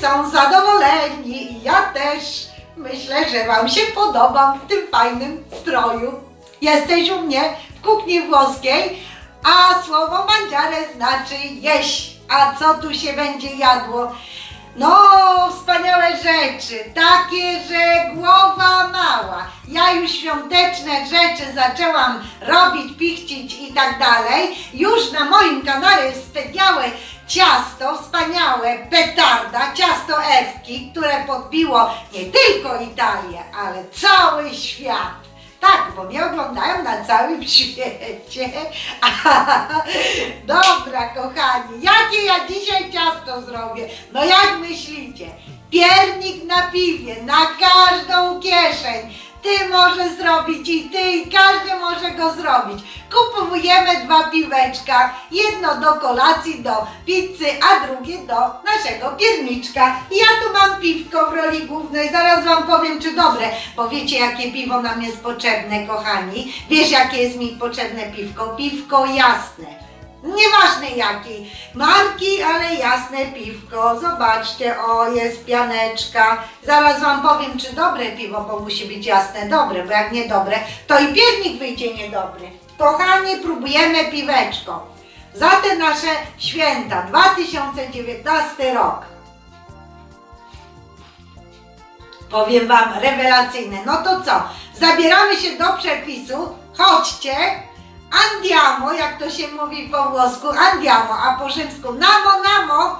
są zadowoleni i ja też. Myślę, że Wam się podobam w tym fajnym stroju. Jesteś u mnie w kuchni włoskiej, a słowo mangiare znaczy jeść. A co tu się będzie jadło? No, wspaniałe rzeczy, takie, że głowa mała. Ja już świąteczne rzeczy zaczęłam robić, pichcić i tak dalej. Już na moim kanale wspaniałe ciasto, wspaniałe petarda, ciasto Ewki, które podbiło nie tylko Italię, ale cały świat. Tak, bo mnie oglądają na całym świecie. Dobra, kochani, jakie ja dzisiaj ciasto zrobię? No jak myślicie? Piernik na piwie, na każdą kieszeń. Ty możesz zrobić i ty, i każdy może go zrobić. Kupujemy dwa piweczka, jedno do kolacji, do pizzy, a drugie do naszego pierniczka. Ja tu mam piwko w roli głównej, zaraz wam powiem czy dobre, bo wiecie jakie piwo nam jest potrzebne, kochani. Wiesz jakie jest mi potrzebne piwko? Piwko jasne. Nieważne jakiej marki, ale jasne piwko. Zobaczcie, o jest pianeczka. Zaraz wam powiem, czy dobre piwo, bo musi być jasne, dobre, bo jak nie dobre, to i piernik wyjdzie niedobry. Kochani, próbujemy piweczko. Za te nasze święta 2019 rok. Powiem wam rewelacyjne. No to co? Zabieramy się do przepisu. Chodźcie. Andiamo, jak to się mówi po włosku, andiamo, a po rzymsku namo, namo.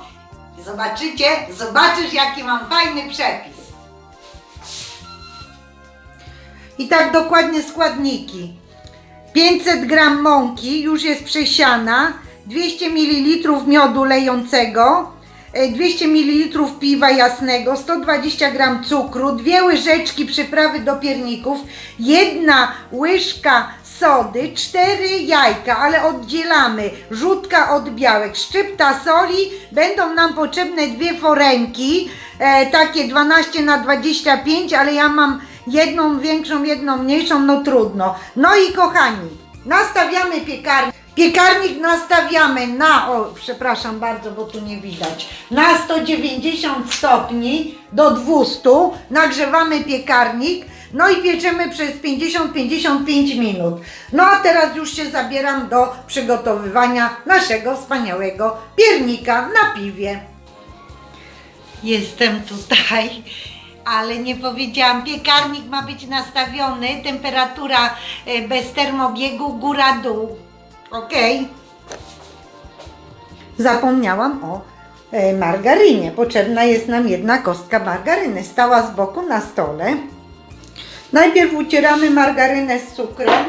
Zobaczycie, zobaczysz jaki mam fajny przepis. I tak dokładnie składniki. 500 gram mąki już jest przesiana, 200 ml miodu lejącego, e, 200 ml piwa jasnego, 120 gram cukru, dwie łyżeczki przyprawy do pierników, jedna łyżka sody, cztery jajka, ale oddzielamy żółtka od białek, szczypta soli, będą nam potrzebne dwie foremki, e, takie 12 na 25, ale ja mam jedną większą, jedną mniejszą, no trudno. No i kochani, nastawiamy piekarnik. Piekarnik nastawiamy na, o przepraszam bardzo, bo tu nie widać, na 190 stopni do 200, nagrzewamy piekarnik, no i pieczemy przez 50-55 minut. No a teraz już się zabieram do przygotowywania naszego wspaniałego piernika na piwie. Jestem tutaj, ale nie powiedziałam. Piekarnik ma być nastawiony, temperatura e, bez termobiegu góra-dół. Ok. Zapomniałam o e, margarynie. Potrzebna jest nam jedna kostka margaryny. Stała z boku na stole. Najpierw ucieramy margarynę z cukrem.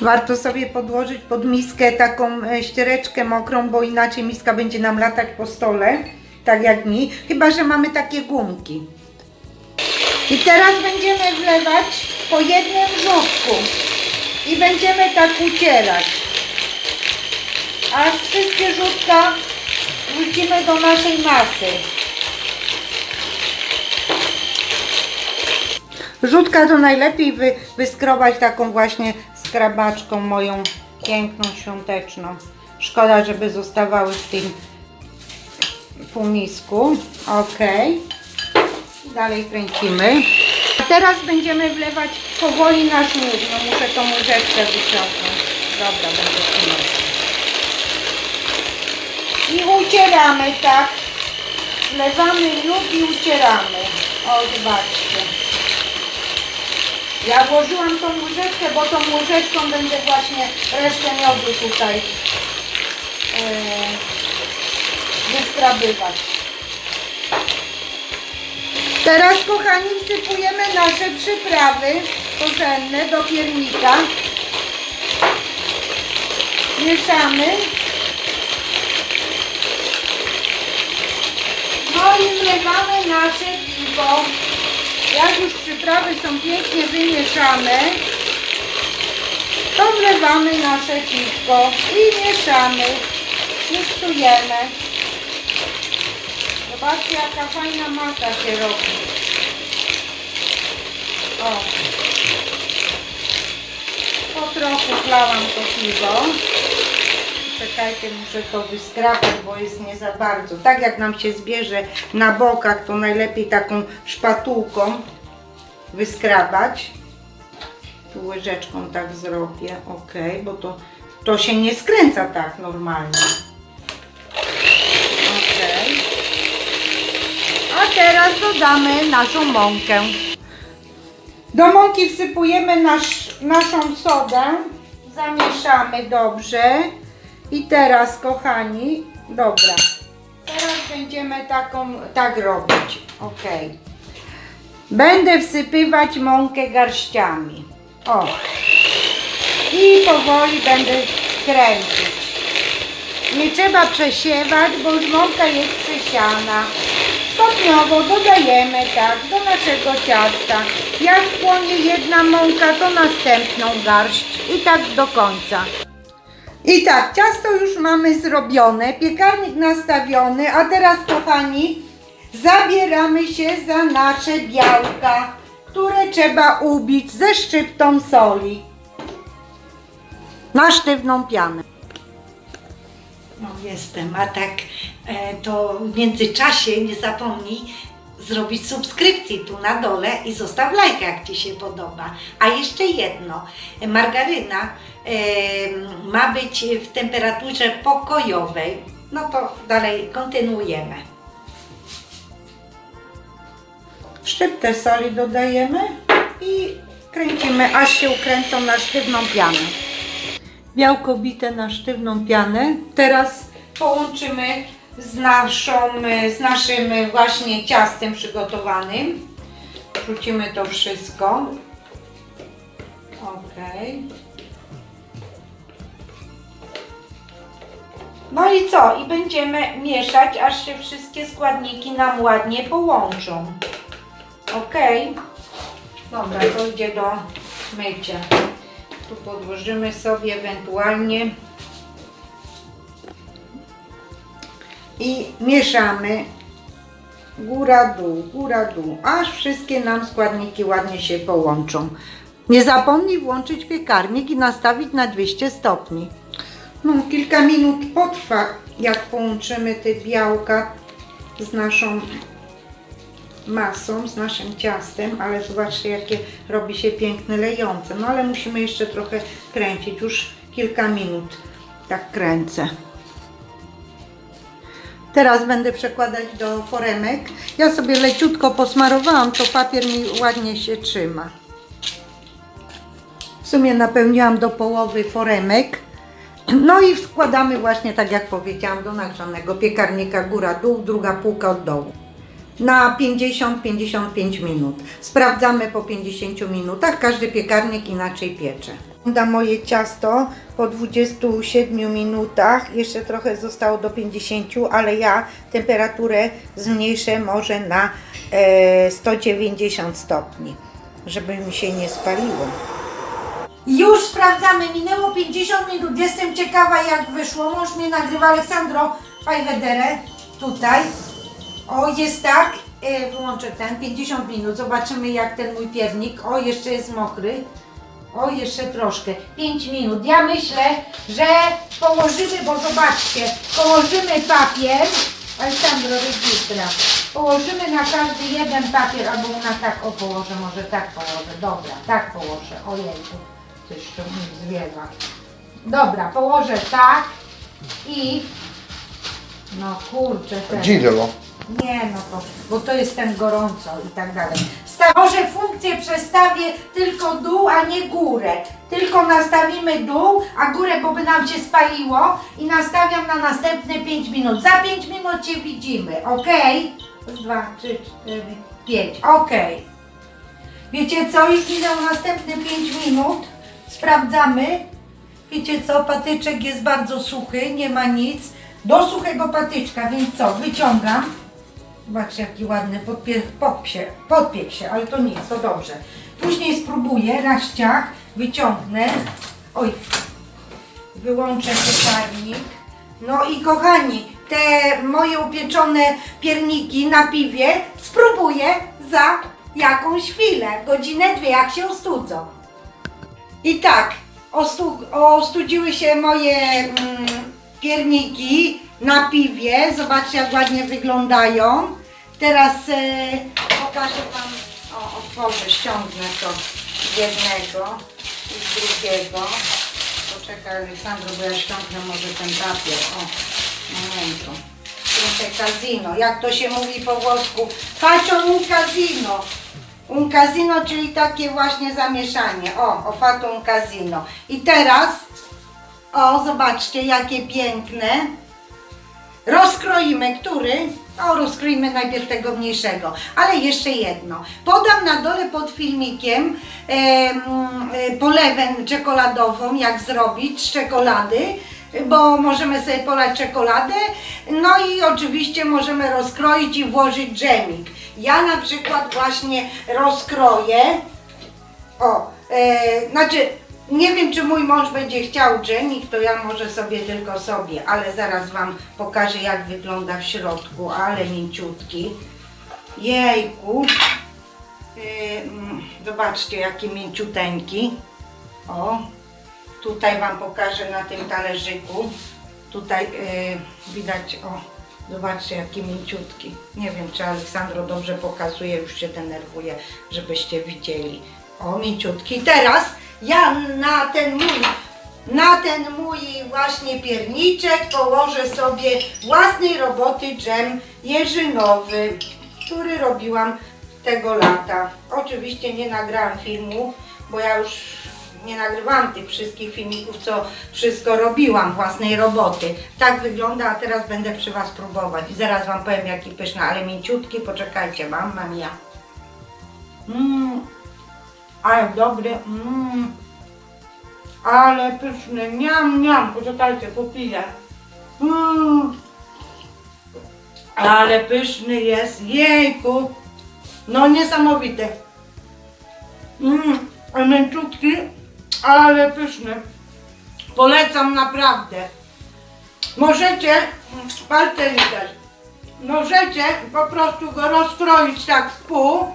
Warto sobie podłożyć pod miskę taką e, ściereczkę mokrą, bo inaczej miska będzie nam latać po stole, tak jak mi, chyba że mamy takie gumki. I teraz będziemy wlewać po jednym żółtku i będziemy tak ucierać, aż wszystkie żółtka wrzucimy do naszej masy. Rzutka to najlepiej wy, wyskrobać taką właśnie skrabaczką moją piękną, świąteczną. Szkoda, żeby zostawały w tym półmisku. Ok. Dalej kręcimy. A teraz będziemy wlewać powoli nasz lód. No muszę tą łyżeczkę wyciągnąć. Dobra, będę trzymać. I ucieramy tak. Wlewamy lód i ucieramy. O, zobaczcie. Ja włożyłam tą łyżeczkę, bo tą łyżeczką będę właśnie resztę miodu tutaj e, wyskrabywać. Teraz kochani wsypujemy nasze przyprawy korzenne do piernika. Mieszamy. No i wlewamy nasze piwo. Jak już przyprawy są pięknie wymieszane, to wlewamy nasze piwko i mieszamy, miksujemy. Zobaczcie jaka fajna masa się robi. O. Po roku chlałam to piwo. Czekajcie, muszę to wyskrapać, bo jest nie za bardzo. Tak jak nam się zbierze na bokach, to najlepiej taką szpatułką wyskrabać. Tu łyżeczką tak zrobię, ok, bo to, to się nie skręca tak normalnie. Ok. A teraz dodamy naszą mąkę. Do mąki wsypujemy nasz, naszą sodę, zamieszamy dobrze. I teraz, kochani, dobra, teraz będziemy taką, tak robić, ok. Będę wsypywać mąkę garściami, o. I powoli będę kręcić. Nie trzeba przesiewać, bo już mąka jest przesiana. Stopniowo dodajemy tak do naszego ciasta. Jak wchłonie jedna mąka, to następną garść i tak do końca. I tak, ciasto już mamy zrobione, piekarnik nastawiony, a teraz kochani, zabieramy się za nasze białka, które trzeba ubić ze szczyptą soli na sztywną pianę. No jestem, a tak e, to w międzyczasie nie zapomnij zrobić subskrypcji tu na dole i zostaw lajka, jak Ci się podoba. A jeszcze jedno, margaryna ma być w temperaturze pokojowej. No to dalej kontynuujemy. Szczyptę soli dodajemy i kręcimy, aż się ukręcą na sztywną pianę. Białko bite na sztywną pianę. Teraz połączymy z, naszą, z naszym właśnie ciastem przygotowanym. Wrzucimy to wszystko. Ok. No i co? I będziemy mieszać, aż się wszystkie składniki nam ładnie połączą. Ok. Dobra, to idzie do mycia. Tu podłożymy sobie ewentualnie i mieszamy góra dół, góra dół, aż wszystkie nam składniki ładnie się połączą. Nie zapomnij włączyć piekarnik i nastawić na 200 stopni. No, kilka minut potrwa, jak połączymy te białka z naszą masą, z naszym ciastem, ale zobaczcie jakie robi się piękne lejące. No ale musimy jeszcze trochę kręcić, już kilka minut tak kręcę. Teraz będę przekładać do foremek. Ja sobie leciutko posmarowałam, to papier mi ładnie się trzyma. W sumie napełniłam do połowy foremek. No i wkładamy właśnie tak jak powiedziałam do nagrzanego piekarnika góra-dół, druga półka od dołu na 50-55 minut. Sprawdzamy po 50 minutach, każdy piekarnik inaczej piecze. Da moje ciasto po 27 minutach, jeszcze trochę zostało do 50, ale ja temperaturę zmniejszę może na e, 190 stopni, żeby mi się nie spaliło. Już sprawdzamy, minęło 50 minut, jestem ciekawa jak wyszło. Mąż mnie nagrywa, Aleksandro Fajwederę, tutaj. O, jest tak, e, wyłączę ten, 50 minut, zobaczymy jak ten mój piernik, o, jeszcze jest mokry. O, jeszcze troszkę, 5 minut. Ja myślę, że położymy, bo zobaczcie, położymy papier, Aleksandro Registra, położymy na każdy jeden papier, albo na tak, o położę, może tak położę, dobra, tak położę, ojejku, coś tu mi zwiewa. Dobra, położę tak i, no kurczę, ten. Gillo. Nie, no to, bo to jest ten gorąco i tak dalej. Może funkcję przestawię tylko dół, a nie górę. Tylko nastawimy dół, a górę, bo by nam się spaliło i nastawiam na następne 5 minut. Za 5 minut się widzimy, ok? Raz, dwa, trzy, cztery, pięć, ok. Wiecie co, już minęło następne 5 minut. Sprawdzamy. Wiecie co, patyczek jest bardzo suchy, nie ma nic. Do suchego patyczka, więc co, wyciągam. Zobaczcie jaki ładny podpie, podpie, podpiek się, ale to nic, to dobrze. Później spróbuję na ściach, wyciągnę. Oj, wyłączę piekarnik. No i kochani, te moje upieczone pierniki na piwie spróbuję za jakąś chwilę, godzinę, dwie, jak się ostudzą. I tak, ostu, ostudziły się moje mm, pierniki na piwie. Zobaczcie jak ładnie wyglądają. Teraz e, pokażę Wam, o otworzę, ściągnę to z jednego i z drugiego. Poczekaj Aleksandro, bo ja ściągnę może ten papier. O, momentu. Trochę casino, jak to się mówi po włosku. Faccio un casino. Un casino, czyli takie właśnie zamieszanie. O, o fatto un casino. I teraz, o, zobaczcie, jakie piękne. Rozkroimy, który? O, rozkroimy najpierw tego mniejszego. Ale jeszcze jedno. Podam na dole pod filmikiem e, e, polewę czekoladową, jak zrobić z czekolady, bo możemy sobie polać czekoladę. No i oczywiście możemy rozkroić i włożyć dżemik. Ja na przykład właśnie rozkroję. O, e, znaczy, nie wiem, czy mój mąż będzie chciał dżemik, to ja może sobie tylko sobie, ale zaraz Wam pokażę, jak wygląda w środku, ale mięciutki. Jejku. Mm, zobaczcie, jaki mięciuteńki. O, tutaj Wam pokażę na tym talerzyku. Tutaj e, widać, o, zobaczcie, jaki mięciutki. Nie wiem, czy Aleksandro dobrze pokazuje, już się denerwuje, żebyście widzieli. O, mięciutki. Teraz ja na ten mój, na ten mój właśnie pierniczek położę sobie własnej roboty dżem jeżynowy, który robiłam tego lata. Oczywiście nie nagrałam filmu, bo ja już nie nagrywałam tych wszystkich filmików, co wszystko robiłam własnej roboty. Tak wygląda, a teraz będę przy Was próbować. Zaraz Wam powiem jaki pyszny, ale mięciutki. Poczekajcie, mam, mam ja. Mmm, ale dobry, mmm. Ale pyszny, miam, miam. Poczekajcie, popiję. Mmm. Ale pyszny jest, jejku. No niesamowity. Mmm, mięciutki, ale pyszny. Polecam naprawdę. Możecie, palce widać, możecie po prostu go rozkroić tak w pół,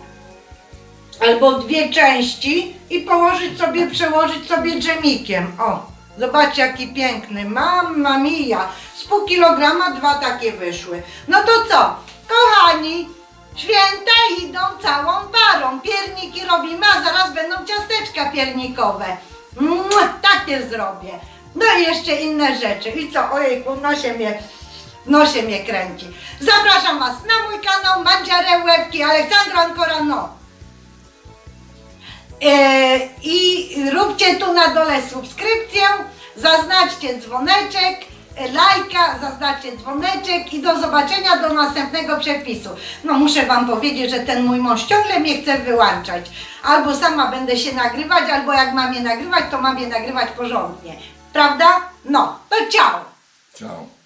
albo dwie części i położyć sobie, przełożyć sobie dżemikiem. O, zobaczcie jaki piękny. Mamma mia. Z pół kilograma dwa takie wyszły. No to co, kochani, święta idą całą parą. Pierniki robimy, a zaraz będą ciasteczka piernikowe. Mua, takie zrobię. No i jeszcze inne rzeczy. I co, ojejku, nosie mnie, nosie mnie kręci. Zapraszam Was na mój kanał Mandziare Łebki Aleksandra Ancora No. E, I róbcie tu na dole subskrypcję, zaznaczcie dzwoneczek, e, lajka, zaznaczcie dzwoneczek i do zobaczenia do następnego przepisu. No muszę Wam powiedzieć, że ten mój mąż ciągle mnie chce wyłączać. Albo sama będę się nagrywać, albo jak mam je nagrywać, to mam je nagrywać porządnie. Prawda? No, to ciao! Ciao.